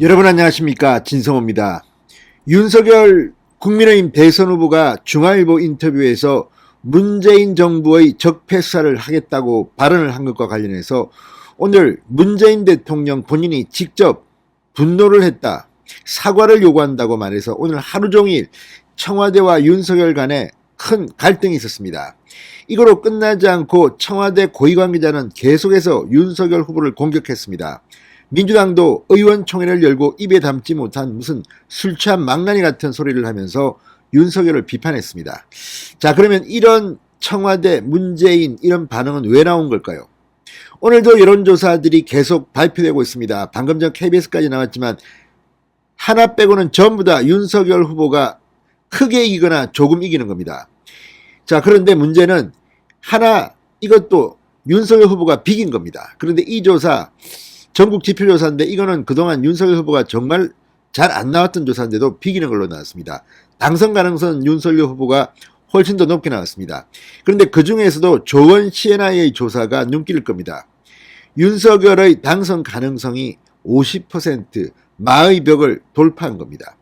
여러분 안녕하십니까 진성호입니다. 윤석열 국민의힘 대선 후보가 중앙일보 인터뷰에서 문재인 정부의 적폐사를 하겠다고 발언을 한 것과 관련해서 오늘 문재인 대통령 본인이 직접 분노를 했다. 사과를 요구한다고 말해서 오늘 하루 종일 청와대와 윤석열 간에 큰 갈등이 있었습니다. 이거로 끝나지 않고 청와대 고위 관계자는 계속해서 윤석열 후보를 공격했습니다. 민주당도 의원총회를 열고 입에 담지 못한 무슨 술 취한 망나니 같은 소리를 하면서 윤석열을 비판했습니다. 자, 그러면 이런 청와대 문재인 이런 반응은 왜 나온 걸까요? 오늘도 여론조사들이 계속 발표되고 있습니다. 방금 전 KBS까지 나왔지만 하나 빼고는 전부 다 윤석열 후보가 크게 이기거나 조금 이기는 겁니다. 자, 그런데 문제는 하나 이것도 윤석열 후보가 비긴 겁니다. 그런데 이 조사 전국 지표조사인데 이거는 그동안 윤석열 후보가 정말 잘 안 나왔던 조사인데도 비기는 걸로 나왔습니다. 당선 가능성은 윤석열 후보가 훨씬 더 높게 나왔습니다. 그런데 그 중에서도 조원 CNI의 조사가 눈길일 겁니다. 윤석열의 당선 가능성이 50% 마의 벽을 돌파한 겁니다.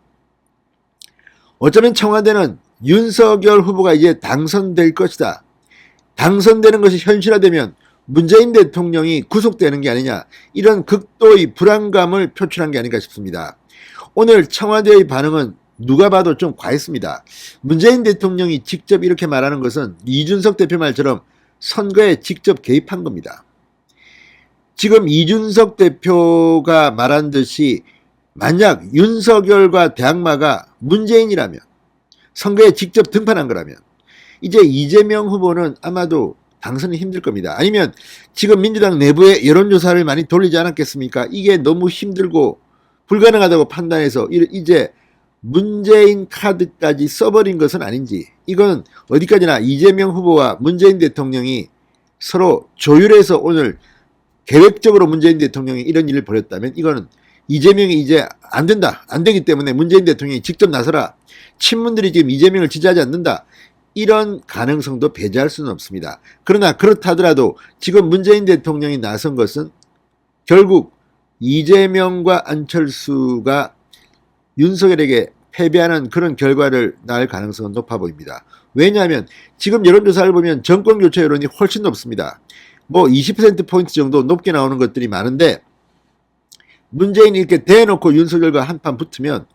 어쩌면 청와대는 윤석열 후보가 이제 당선될 것이다. 당선되는 것이 현실화되면 문재인 대통령이 구속되는 게 아니냐 이런 극도의 불안감을 표출한 게 아닌가 싶습니다. 오늘 청와대의 반응은 누가 봐도 좀 과했습니다. 문재인 대통령이 직접 이렇게 말하는 것은 이준석 대표 말처럼 선거에 직접 개입한 겁니다. 지금 이준석 대표가 말한 듯이 만약 윤석열과 대항마가 문재인이라면 선거에 직접 등판한 거라면 이제 이재명 후보는 아마도 당선이 힘들 겁니다. 아니면 지금 민주당 내부에 여론조사를 많이 돌리지 않았겠습니까? 이게 너무 힘들고 불가능하다고 판단해서 이제 문재인 카드까지 써버린 것은 아닌지 이건 어디까지나 이재명 후보와 문재인 대통령이 서로 조율해서 오늘 계획적으로 문재인 대통령이 이런 일을 벌였다면 이거는 이재명이 이제 안 된다 안 되기 때문에 문재인 대통령이 직접 나서라 친문들이 지금 이재명을 지지하지 않는다 이런 가능성도 배제할 수는 없습니다. 그러나 그렇다 하더라도 지금 문재인 대통령이 나선 것은 결국 이재명과 안철수가 윤석열에게 패배하는 그런 결과를 낳을 가능성은 높아 보입니다. 왜냐하면 지금 여론조사를 보면 정권 교체 여론이 훨씬 높습니다. 뭐 20%포인트 정도 높게 나오는 것들이 많은데 문재인이 이렇게 대놓고 윤석열과 한판 붙으면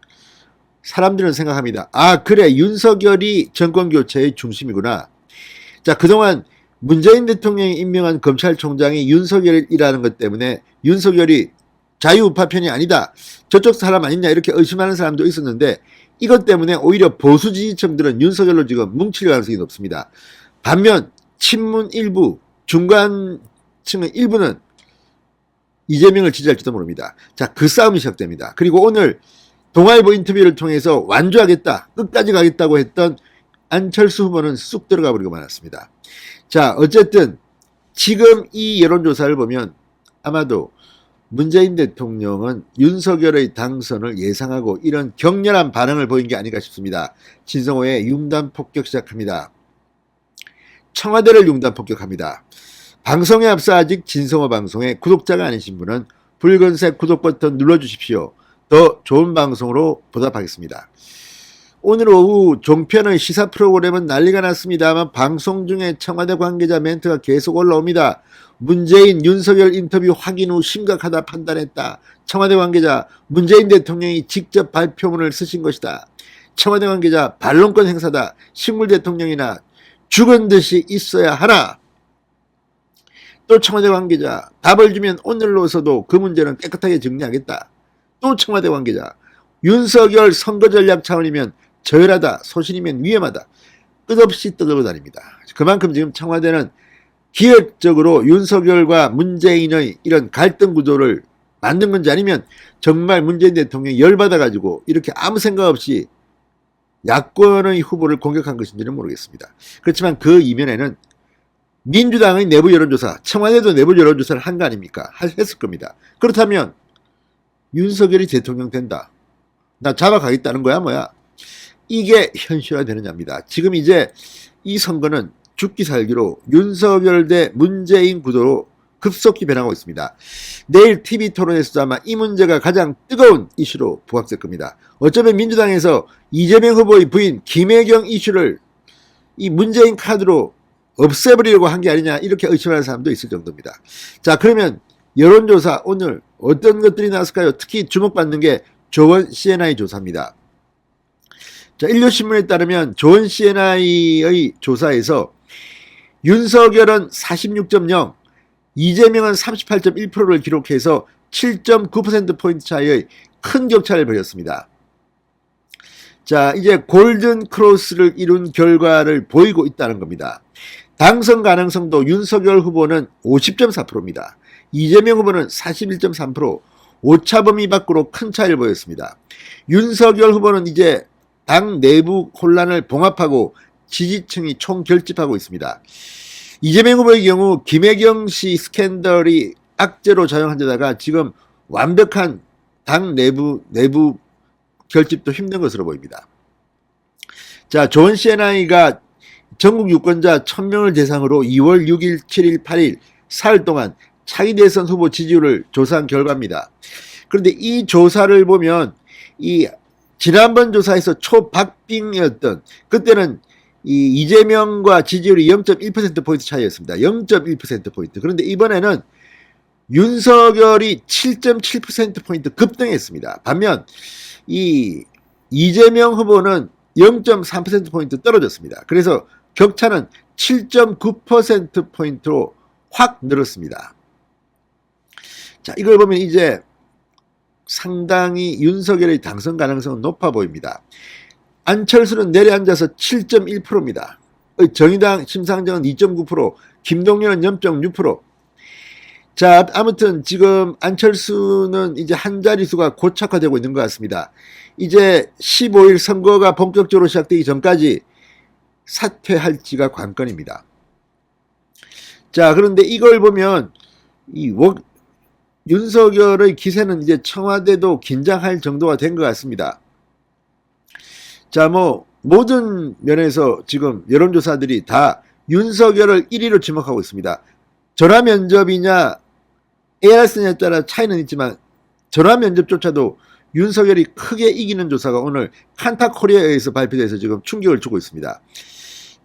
사람들은 생각합니다. 아, 그래. 윤석열이 정권 교체의 중심이구나. 자, 그동안 문재인 대통령이 임명한 검찰총장이 윤석열이라는 것 때문에 윤석열이 자유우파 편이 아니다. 저쪽 사람 아니냐. 이렇게 의심하는 사람도 있었는데 이것 때문에 오히려 보수 지지층들은 윤석열로 지금 뭉칠 가능성이 높습니다. 반면 친문 일부, 중간층의 일부는 이재명을 지지할지도 모릅니다. 자, 그 싸움이 시작됩니다. 그리고 오늘 동아일보 인터뷰를 통해서 완주하겠다, 끝까지 가겠다고 했던 안철수 후보는 쑥 들어가 버리고 말았습니다. 자, 어쨌든 지금 이 여론조사를 보면 아마도 문재인 대통령은 윤석열의 당선을 예상하고 이런 격렬한 반응을 보인 게 아닌가 싶습니다. 진성호의 융단 폭격 시작합니다. 청와대를 융단 폭격합니다. 방송에 앞서 아직 진성호 방송에 구독자가 아니신 분은 붉은색 구독 버튼 눌러주십시오. 더 좋은 방송으로 보답하겠습니다. 오늘 오후 종편의 시사 프로그램은 난리가 났습니다만 방송 중에 청와대 관계자 멘트가 계속 올라옵니다. 문재인 윤석열 인터뷰 확인 후 심각하다 판단했다. 청와대 관계자 문재인 대통령이 직접 발표문을 쓰신 것이다. 청와대 관계자 반론권 행사다. 식물 대통령이나 죽은 듯이 있어야 하나. 또 청와대 관계자 답을 주면 오늘로서도 그 문제는 깨끗하게 정리하겠다. 또 청와대 관계자 윤석열 선거 전략 차원이면 저열하다 소신이면 위험하다 끝없이 떠들고 다닙니다. 그만큼 지금 청와대는 기획적으로 윤석열과 문재인의 이런 갈등 구조를 만든 건지 아니면 정말 문재인 대통령이 열받아 가지고 이렇게 아무 생각 없이 야권의 후보를 공격한 것인지는 모르겠습니다. 그렇지만 그 이면에는 민주당의 내부 여론조사, 청와대도 내부 여론조사를 한 거 아닙니까? 했을 겁니다. 그렇다면 윤석열이 대통령 된다. 나 잡아가겠다는 거야 뭐야. 이게 현실화되느냐입니다. 지금 이제 이 선거는 죽기 살기로 윤석열 대 문재인 구도로 급속히 변하고 있습니다. 내일 TV 토론에서도 아마 이 문제가 가장 뜨거운 이슈로 부각될 겁니다. 어쩌면 민주당에서 이재명 후보의 부인 김혜경 이슈를 이 문재인 카드로 없애버리려고 한 게 아니냐 이렇게 의심하는 사람도 있을 정도입니다. 자 그러면 여론조사 오늘 어떤 것들이 나왔을까요? 특히 주목받는 게 조원 CNI 조사입니다. 자 인류신문에 따르면 조원 CNI의 조사에서 윤석열은 46.0, 이재명은 38.1%를 기록해서 7.9%포인트 차이의 큰 격차를 벌였습니다. 자, 이제 골든 크로스를 이룬 결과를 보이고 있다는 겁니다. 당선 가능성도 윤석열 후보는 50.4%입니다. 이재명 후보는 41.3%, 오차 범위 밖으로 큰 차이를 보였습니다. 윤석열 후보는 이제 당 내부 혼란을 봉합하고 지지층이 총결집하고 있습니다. 이재명 후보의 경우 김혜경 씨 스캔들이 악재로 작용한 데다가 지금 완벽한 당 내부 내부 결집도 힘든 것으로 보입니다. 자, 존 CNI가 전국 유권자 1000명을 대상으로 2월 6일, 7일, 8일 사흘 동안 차기 대선 후보 지지율을 조사한 결과입니다. 그런데 이 조사를 보면 이 지난번 조사에서 초박빙이었던 그때는 이 이재명과 지지율이 0.1%포인트 차이였습니다. 0.1%포인트. 그런데 이번에는 윤석열이 7.7%포인트 급등했습니다. 반면 이 이재명 후보는 0.3%포인트 떨어졌습니다. 그래서 격차는 7.9%포인트로 확 늘었습니다. 자, 이걸 보면 이제 상당히 윤석열의 당선 가능성은 높아 보입니다. 안철수는 내려앉아서 7.1%입니다. 정의당 심상정은 2.9%, 김동연은 0.6%. 자, 아무튼 지금 안철수는 이제 한 자릿수가 고착화되고 있는 것 같습니다. 이제 15일 선거가 본격적으로 시작되기 전까지 사퇴할지가 관건입니다. 자, 그런데 이걸 보면 이 워, 윤석열의 기세는 이제 청와대도 긴장할 정도가 된 것 같습니다. 자, 뭐 모든 면에서 지금 여론조사들이 다 윤석열을 1위로 지목하고 있습니다. 전화 면접이냐 ARS냐에 따라 차이는 있지만 전화 면접조차도 윤석열이 크게 이기는 조사가 오늘 칸타 코리아에서 발표돼서 지금 충격을 주고 있습니다.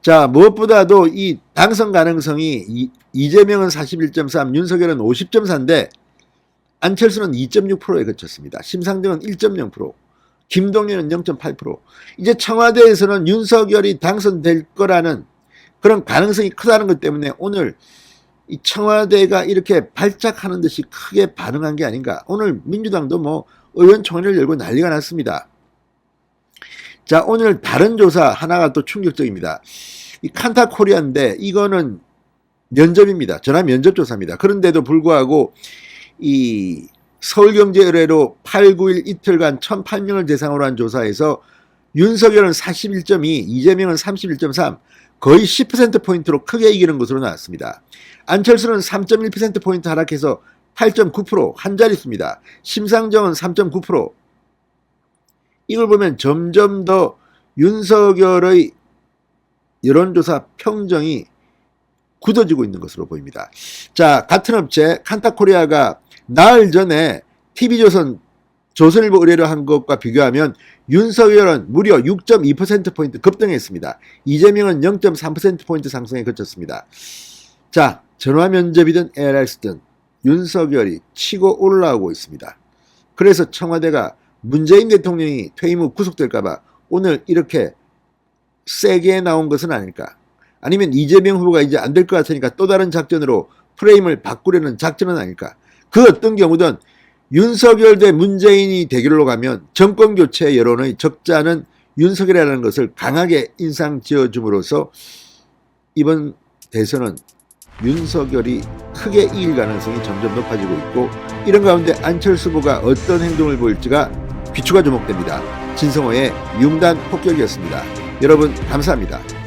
자, 무엇보다도 이 당선 가능성이 이, 이재명은 41.3, 윤석열은 50.4인데 안철수는 2.6%에 그쳤습니다. 심상정은 1.0%, 김동연은 0.8%. 이제 청와대에서는 윤석열이 당선될 거라는 그런 가능성이 크다는 것 때문에 오늘 이 청와대가 이렇게 발작하는 듯이 크게 반응한 게 아닌가. 오늘 민주당도 뭐 의원총회를 열고 난리가 났습니다. 자, 오늘 다른 조사 하나가 또 충격적입니다. 이 칸타 코리아인데 이거는 면접입니다. 전화 면접 조사입니다. 그런데도 불구하고 이 서울경제 의뢰로 8, 9일 이틀간 1,008명을 대상으로 한 조사에서 윤석열은 41.2, 이재명은 31.3, 거의 10%포인트로 크게 이기는 것으로 나왔습니다. 안철수는 3.1%포인트 하락해서 8.9%, 한 자릿수입니다. 심상정은 3.9%. 이걸 보면 점점 더 윤석열의 여론조사 평정이 굳어지고 있는 것으로 보입니다. 자, 같은 업체 칸타코리아가 나흘 전에 TV조선 조선일보 의뢰를 한 것과 비교하면 윤석열은 무려 6.2%포인트 급등했습니다. 이재명은 0.3%포인트 상승에 그쳤습니다. 자, 전화 면접이든 ARS든 윤석열이 치고 올라오고 있습니다. 그래서 청와대가 문재인 대통령이 퇴임 후 구속될까봐 오늘 이렇게 세게 나온 것은 아닐까. 아니면 이재명 후보가 이제 안 될 것 같으니까 또 다른 작전으로 프레임을 바꾸려는 작전은 아닐까. 그 어떤 경우든 윤석열 대 문재인이 대결로 가면 정권 교체 여론의 적자는 윤석열이라는 것을 강하게 인상 지어줌으로써 이번 대선은 윤석열이 크게 이길 가능성이 점점 높아지고 있고 이런 가운데 안철수 후보가 어떤 행동을 보일지가 귀추가 주목됩니다. 진성호의 융단 폭격이었습니다. 여러분 감사합니다.